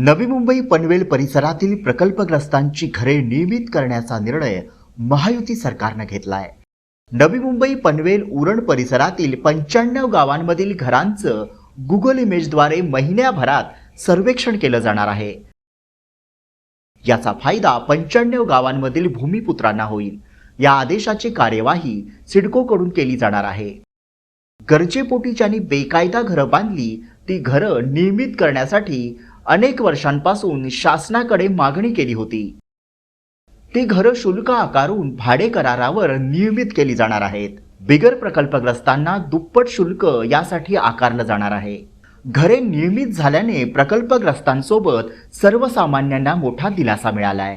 नवी मुंबई पनवेल परिसरातील प्रकल्पग्रस्तांची घरे नियमित करण्याचा निर्णय महायुती सरकारनं घेतलाय. नवी मुंबई पनवेल उरण परिसरातील पंच्याण्णव गावांमधील घरांचं गुगल इमेजद्वारे महिन्याभरात सर्वेक्षण केलं जाणार आहे. याचा फायदा पंच्याण्णव गावांमधील भूमिपुत्रांना होईल. या आदेशाची कार्यवाही सिडकोकडून केली जाणार आहे. गरजेपोटी ज्यांनी बेकायदा घरं बांधली ती घरं नियमित करण्यासाठी अनेक वर्षांपासून शासनाकडे मागणी केली होती. ती घरं शुल्क आकारून भाडे करारावर नियमित केली जाणार आहेत. बिगर प्रकल्पग्रस्तांना दुप्पट शुल्क यासाठी आकारलं जाणार आहे. घरे नियमित झाल्याने प्रकल्पग्रस्तांसोबत सर्वसामान्यांना मोठा दिलासा मिळालाय.